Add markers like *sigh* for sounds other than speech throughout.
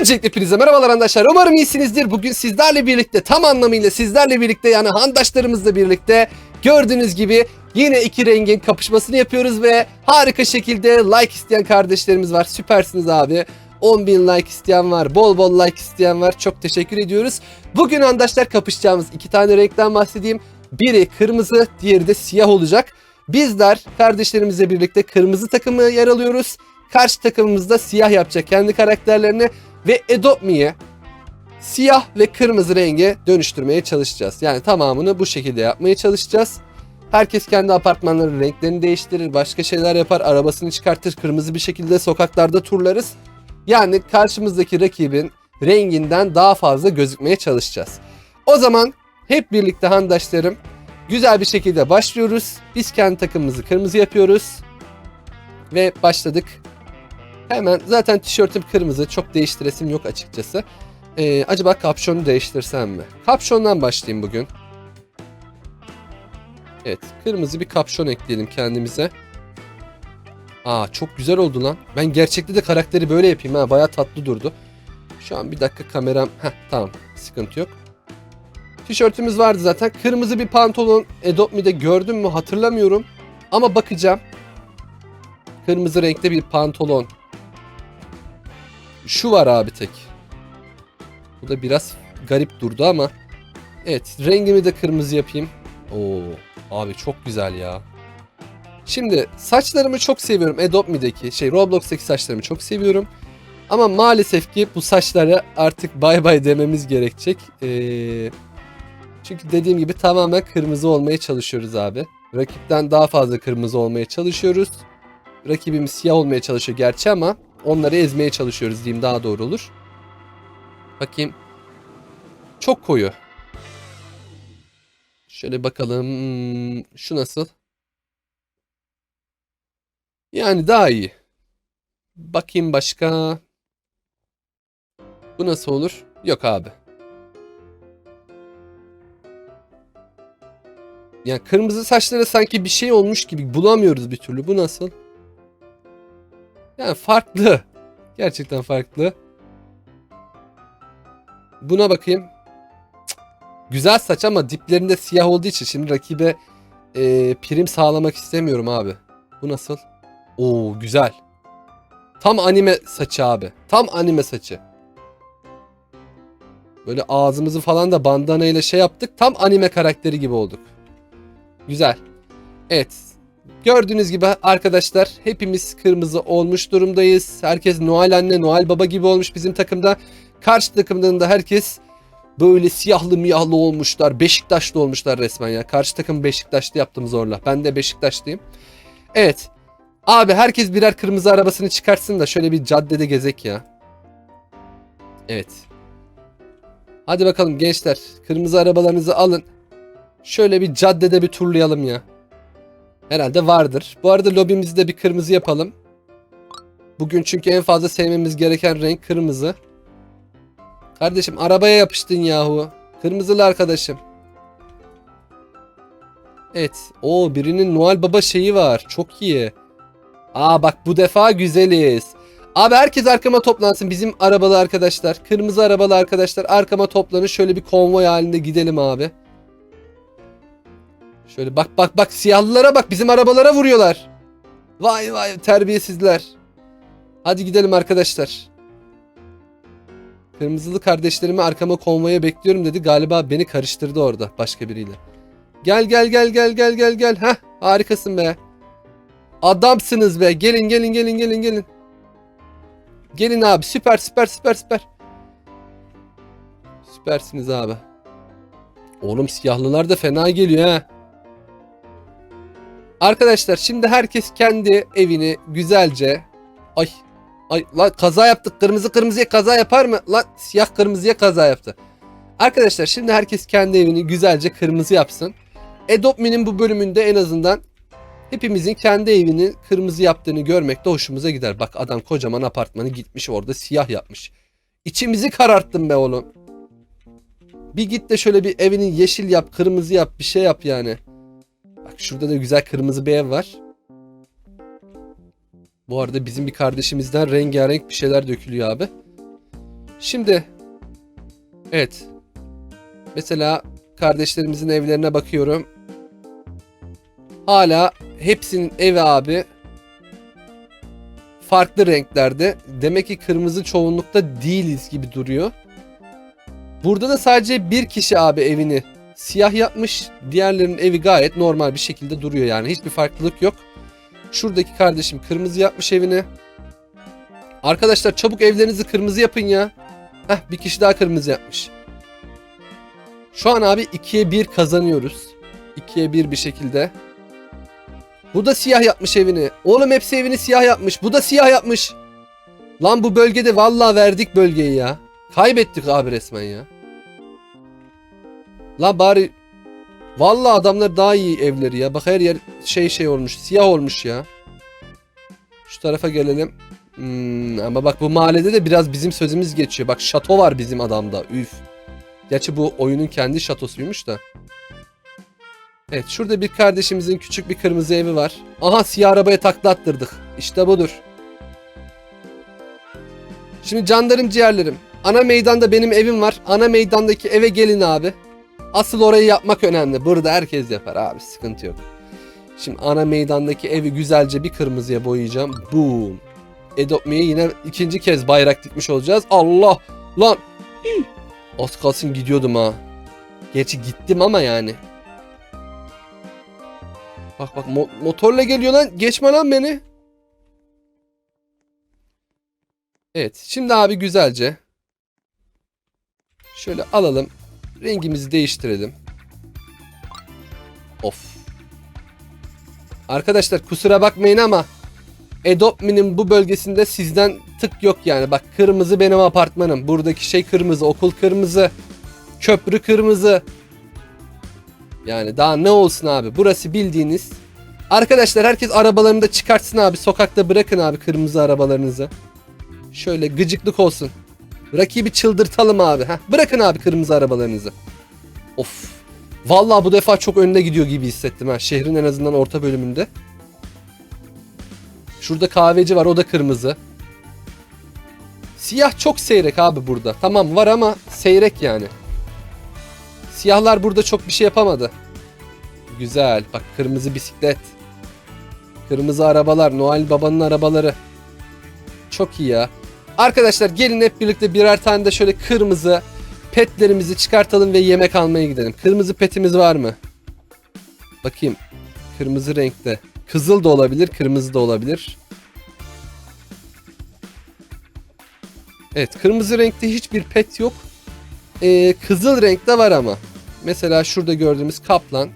Öncelikle hepinize merhabalar arkadaşlar. Umarım iyisinizdir. Bugün sizlerle birlikte tam anlamıyla sizlerle birlikte yani handaşlarımızla birlikte gördüğünüz gibi yine iki rengin kapışmasını yapıyoruz ve harika şekilde like isteyen kardeşlerimiz var. Süpersiniz abi. 10.000 like isteyen var. Bol bol like isteyen var. Çok teşekkür ediyoruz. Bugün arkadaşlar kapışacağımız iki tane renkten bahsedeyim. Biri kırmızı, diğeri de siyah olacak. Bizler kardeşlerimizle birlikte kırmızı takımı yer alıyoruz. Karşı takımımızda siyah yapacak kendi karakterlerini ve Adopt Me'yi siyah ve kırmızı renge dönüştürmeye çalışacağız. Yani tamamını bu şekilde yapmaya çalışacağız. Herkes kendi apartmanların renklerini değiştirir, başka şeyler yapar, arabasını çıkartır, kırmızı bir şekilde sokaklarda turlarız. Yani karşımızdaki rakibin renginden daha fazla gözükmeye çalışacağız. O zaman hep birlikte handaşlarım güzel bir şekilde başlıyoruz. Biz kendi takımımızı kırmızı yapıyoruz. Ve başladık. Hemen zaten tişörtüm kırmızı. Çok değiştiresim yok açıkçası. Ee, acaba kapşonu değiştirsem mi? Kapşondan başlayayım bugün. Evet. Kırmızı bir kapşon ekleyelim kendimize. Aa çok güzel oldu lan. Ben gerçekte de karakteri böyle yapayım ha. Baya tatlı durdu. Şu an bir dakika kameram. Heh tamam. Sıkıntı yok. Tişörtümüz vardı zaten. Kırmızı bir pantolon Adopt Me'de gördüm mü hatırlamıyorum. Ama bakacağım. Kırmızı renkte bir pantolon. Şu var abi tek. Bu da biraz garip durdu ama. Evet rengimi de kırmızı yapayım. Oo abi çok güzel ya. Şimdi saçlarımı çok seviyorum. Adopt Me'deki şey Roblox'taki saçlarımı çok seviyorum. Ama maalesef ki bu saçlara artık bay bay dememiz gerekecek. Ee, çünkü dediğim gibi tamamen kırmızı olmaya çalışıyoruz abi. Rakipten daha fazla kırmızı olmaya çalışıyoruz. Rakibimiz siyah olmaya çalışıyor gerçi ama onları ezmeye çalışıyoruz diyeyim daha doğru olur. Bakayım. Çok koyu. Şöyle bakalım. Hmm, Şu nasıl? Yani daha iyi. Bakayım başka. Bu nasıl olur? Yok abi. Yani kırmızı saçlara sanki bir şey olmuş gibi bulamıyoruz bir türlü. Bu nasıl? Yani farklı. Gerçekten farklı. Buna bakayım. Güzel saç ama diplerinde siyah olduğu için şimdi rakibe e, prim sağlamak istemiyorum abi. Bu nasıl? Oo güzel. Tam anime saçı abi. Tam anime saçı. Böyle ağzımızı falan da bandana ile şey yaptık. Tam anime karakteri gibi olduk. Güzel. Evet. Gördüğünüz gibi arkadaşlar hepimiz kırmızı olmuş durumdayız. Herkes Noel anne, Noel baba gibi olmuş bizim takımda. Karşı takımdan da herkes böyle siyahlı miyahlı olmuşlar. Beşiktaşlı olmuşlar resmen ya. Karşı takım Beşiktaşlı yaptım zorla. Ben de Beşiktaşlıyım. Evet. Abi herkes birer kırmızı arabasını çıkartsın da şöyle bir caddede gezek ya. Evet. Hadi bakalım gençler. Kırmızı arabalarınızı alın. Şöyle bir caddede bir turlayalım ya. Herhalde vardır. Bu arada lobimizi de bir kırmızı yapalım. Bugün çünkü en fazla sevmemiz gereken renk kırmızı. Kardeşim arabaya yapıştın yahu. Kırmızılı arkadaşım. Evet. O birinin Noel Baba şeyi var. Çok iyi. Aa bak bu defa güzeliz. Abi herkes arkama toplansın. Bizim arabalı arkadaşlar. Kırmızı arabalı arkadaşlar. Arkama toplanın. Şöyle bir konvoy halinde gidelim abi. Şöyle bak bak bak siyahlılara bak bizim arabalara vuruyorlar. Vay vay terbiyesizler. Hadi gidelim arkadaşlar. Kırmızılı kardeşlerimi arkama konvoya bekliyorum dedi. Galiba beni karıştırdı orada başka biriyle. Gel gel gel gel gel gel gel. Heh harikasın be. Adamsınız be. Gelin gelin gelin gelin gelin. Gelin abi süper süper süper süper. Süpersiniz abi. Oğlum siyahlılar da fena geliyor ha. Arkadaşlar şimdi herkes kendi evini güzelce ay ay la kaza yaptık kırmızı kırmızıya kaza yapar mı? La siyah kırmızıya kaza yaptı. Arkadaşlar şimdi herkes kendi evini güzelce kırmızı yapsın. Adopt bu bölümünde en azından hepimizin kendi evini kırmızı yaptığını görmek de hoşumuza gider. Bak adam kocaman apartmanı gitmiş orada siyah yapmış. İçimizi kararttın be oğlum. Bir git de şöyle bir evini yeşil yap, kırmızı yap, bir şey yap yani. Bak şurada da güzel kırmızı bir ev var. Bu arada bizim bir kardeşimizden rengarenk bir şeyler dökülüyor abi. Şimdi evet. Mesela kardeşlerimizin evlerine bakıyorum. Hala hepsinin evi abi farklı renklerde. Demek ki kırmızı çoğunlukta değiliz gibi duruyor. Burada da sadece bir kişi abi evini siyah yapmış. Diğerlerinin evi gayet normal bir şekilde duruyor yani. Hiçbir farklılık yok. Şuradaki kardeşim kırmızı yapmış evini. Arkadaşlar çabuk evlerinizi kırmızı yapın ya. Heh bir kişi daha kırmızı yapmış. Şu an abi 2'ye 1 kazanıyoruz. 2'ye 1 bir şekilde. Bu da siyah yapmış evini. Oğlum hepsi evini siyah yapmış. Bu da siyah yapmış. Lan bu bölgede vallahi verdik bölgeyi ya. Kaybettik abi resmen ya. Lan bari vallahi adamlar daha iyi evleri ya. Bak her yer şey şey olmuş. Siyah olmuş ya. Şu tarafa gelelim. Hmm, ama bak bu mahallede de biraz bizim sözümüz geçiyor. Bak şato var bizim adamda. Üf. Gerçi bu oyunun kendi şatosuymuş da. Evet şurada bir kardeşimizin küçük bir kırmızı evi var. Aha siyah arabaya takla attırdık. İşte budur. Şimdi canlarım ciğerlerim. Ana meydanda benim evim var. Ana meydandaki eve gelin abi. Asıl orayı yapmak önemli. Burada herkes yapar abi sıkıntı yok. Şimdi ana meydandaki evi güzelce bir kırmızıya boyayacağım. Boom. Edopmi'ye yine ikinci kez bayrak dikmiş olacağız. Allah! Lan! *clears throat* Az kalsın gidiyordum ha. Gerçi gittim ama yani. Bak bak mo- motorla geliyor lan. Geçme lan beni. Evet. Şimdi abi güzelce. Şöyle alalım. Rengimizi değiştirelim. Of. Arkadaşlar kusura bakmayın ama Edopmi'nin bu bölgesinde sizden tık yok yani. Bak kırmızı benim apartmanım. Buradaki şey kırmızı, okul kırmızı, köprü kırmızı. Yani daha ne olsun abi? Burası bildiğiniz. Arkadaşlar herkes arabalarını da çıkartsın abi. Sokakta bırakın abi kırmızı arabalarınızı. Şöyle gıcıklık olsun. Rakibi çıldırtalım abi. Heh, bırakın abi kırmızı arabalarınızı. Of. Vallahi bu defa çok önde gidiyor gibi hissettim ha. Şehrin en azından orta bölümünde. Şurada kahveci var o da kırmızı. Siyah çok seyrek abi burada. Tamam var ama seyrek yani. Siyahlar burada çok bir şey yapamadı. Güzel. Bak kırmızı bisiklet. Kırmızı arabalar. Noel babanın arabaları. Çok iyi ya. Arkadaşlar gelin hep birlikte birer tane de şöyle kırmızı petlerimizi çıkartalım ve yemek almaya gidelim. Kırmızı petimiz var mı? Bakayım. Kırmızı renkte. Kızıl da olabilir, kırmızı da olabilir. Evet, kırmızı renkte hiçbir pet yok. Ee, kızıl renkte var ama. Mesela şurada gördüğümüz kaplan.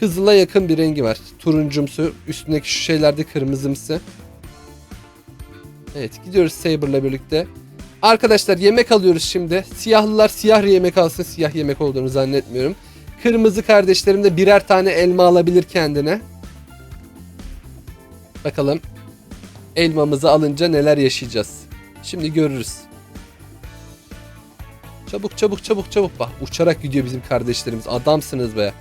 Kızıla yakın bir rengi var. Turuncumsu, üstündeki şu şeylerde kırmızımsı. Evet, gidiyoruz Saber'la birlikte. Arkadaşlar yemek alıyoruz şimdi. Siyahlılar siyah yemek alsın. Siyah yemek olduğunu zannetmiyorum. Kırmızı kardeşlerim de birer tane elma alabilir kendine. Bakalım elmamızı alınca neler yaşayacağız. Şimdi görürüz. Çabuk çabuk çabuk çabuk bak uçarak gidiyor bizim kardeşlerimiz. Adamsınız be.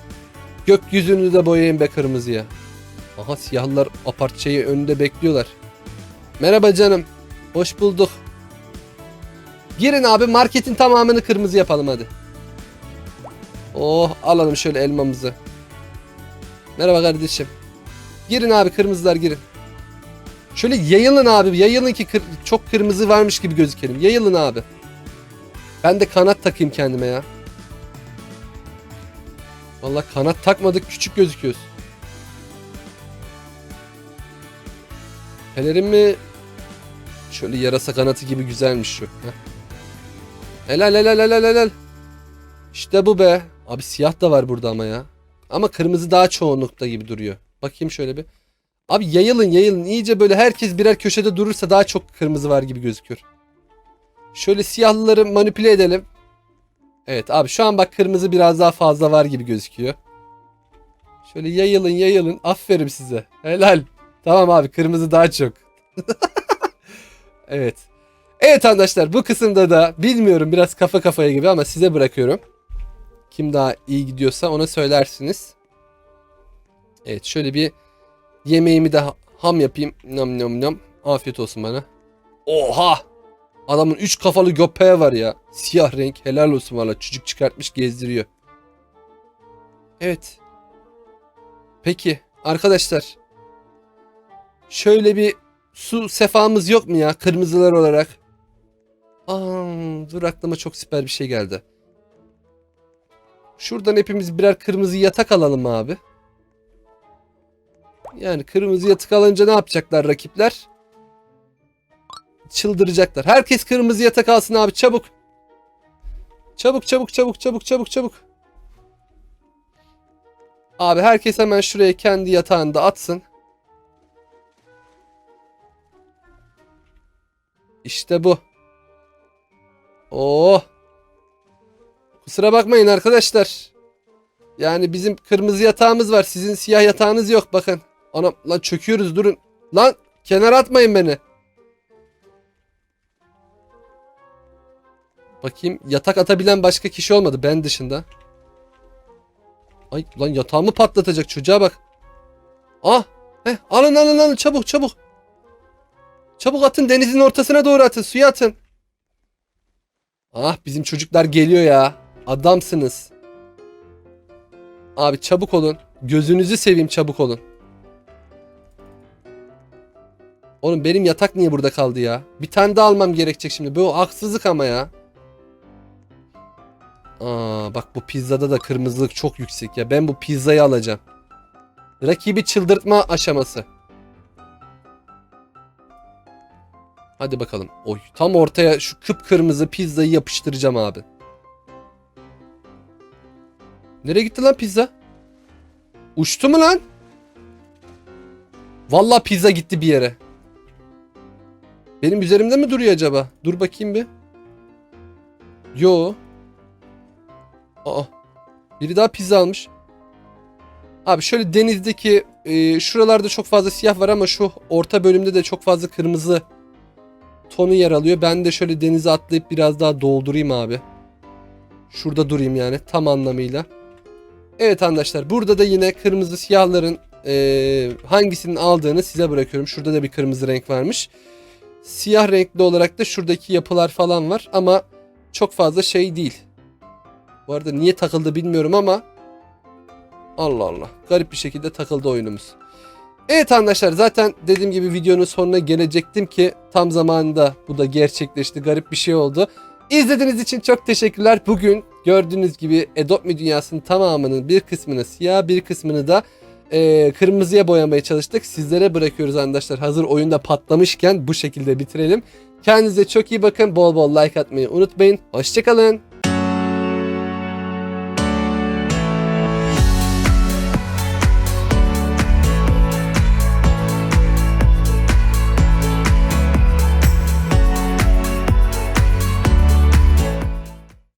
Gökyüzünü de boyayın be kırmızıya. Aha siyahlılar apart şeyi önünde bekliyorlar. Merhaba canım. Hoş bulduk. Girin abi marketin tamamını kırmızı yapalım hadi. Oh alalım şöyle elmamızı. Merhaba kardeşim. Girin abi kırmızılar girin. Şöyle yayılın abi. Yayılın ki kır- çok kırmızı varmış gibi gözükelim. Yayılın abi. Ben de kanat takayım kendime ya. Vallahi kanat takmadık küçük gözüküyoruz. Pelerin mi? Şöyle yarasa kanatı gibi güzelmiş şu. Heh. Helal helal helal helal. İşte bu be. Abi siyah da var burada ama ya. Ama kırmızı daha çoğunlukta gibi duruyor. Bakayım şöyle bir. Abi yayılın yayılın. İyice böyle herkes birer köşede durursa daha çok kırmızı var gibi gözüküyor. Şöyle siyahlıları manipüle edelim. Evet abi şu an bak kırmızı biraz daha fazla var gibi gözüküyor. Şöyle yayılın yayılın. Aferin size. Helal. Tamam abi kırmızı daha çok. *laughs* evet. Evet arkadaşlar bu kısımda da bilmiyorum biraz kafa kafaya gibi ama size bırakıyorum. Kim daha iyi gidiyorsa ona söylersiniz. Evet şöyle bir yemeğimi de ha- ham yapayım. Nam nam nam. Afiyet olsun bana. Oha! Adamın üç kafalı göpeği var ya. Siyah renk helal olsun valla. Çocuk çıkartmış gezdiriyor. Evet. Peki arkadaşlar. Şöyle bir su sefamız yok mu ya kırmızılar olarak? Aa, dur aklıma çok süper bir şey geldi. Şuradan hepimiz birer kırmızı yatak alalım abi. Yani kırmızı yatak alınca ne yapacaklar rakipler? Çıldıracaklar. Herkes kırmızı yatak alsın abi çabuk. Çabuk çabuk çabuk çabuk çabuk çabuk. Abi herkes hemen şuraya kendi yatağını da atsın. İşte bu. Oo. Kusura bakmayın arkadaşlar. Yani bizim kırmızı yatağımız var. Sizin siyah yatağınız yok bakın. Anam lan çöküyoruz durun. Lan kenara atmayın beni. Bakayım yatak atabilen başka kişi olmadı ben dışında. Ay lan yatağımı patlatacak çocuğa bak. Ah heh, alın alın alın çabuk çabuk. Çabuk atın denizin ortasına doğru atın suya atın. Ah bizim çocuklar geliyor ya. Adamsınız. Abi çabuk olun. Gözünüzü seveyim çabuk olun. Oğlum benim yatak niye burada kaldı ya? Bir tane daha almam gerekecek şimdi. Bu haksızlık ama ya. Aa bak bu pizzada da kırmızılık çok yüksek ya. Ben bu pizzayı alacağım. Rakibi çıldırtma aşaması. Hadi bakalım. Oy tam ortaya şu kıpkırmızı pizzayı yapıştıracağım abi. Nereye gitti lan pizza? Uçtu mu lan? Vallahi pizza gitti bir yere. Benim üzerimde mi duruyor acaba? Dur bakayım bir. Yo. Aa. Biri daha pizza almış. Abi şöyle denizdeki e, şuralarda çok fazla siyah var ama şu orta bölümde de çok fazla kırmızı tonu yer alıyor. Ben de şöyle denize atlayıp biraz daha doldurayım abi. Şurada durayım yani tam anlamıyla. Evet arkadaşlar burada da yine kırmızı siyahların e, hangisinin aldığını size bırakıyorum. Şurada da bir kırmızı renk varmış. Siyah renkli olarak da şuradaki yapılar falan var ama çok fazla şey değil. Bu arada niye takıldı bilmiyorum ama Allah Allah garip bir şekilde takıldı oyunumuz. Evet arkadaşlar zaten dediğim gibi videonun sonuna gelecektim ki tam zamanında bu da gerçekleşti. Garip bir şey oldu. İzlediğiniz için çok teşekkürler. Bugün gördüğünüz gibi Adopt Me dünyasının tamamının bir kısmını siyah bir kısmını da e, kırmızıya boyamaya çalıştık. Sizlere bırakıyoruz arkadaşlar. Hazır oyunda patlamışken bu şekilde bitirelim. Kendinize çok iyi bakın. Bol bol like atmayı unutmayın. Hoşçakalın.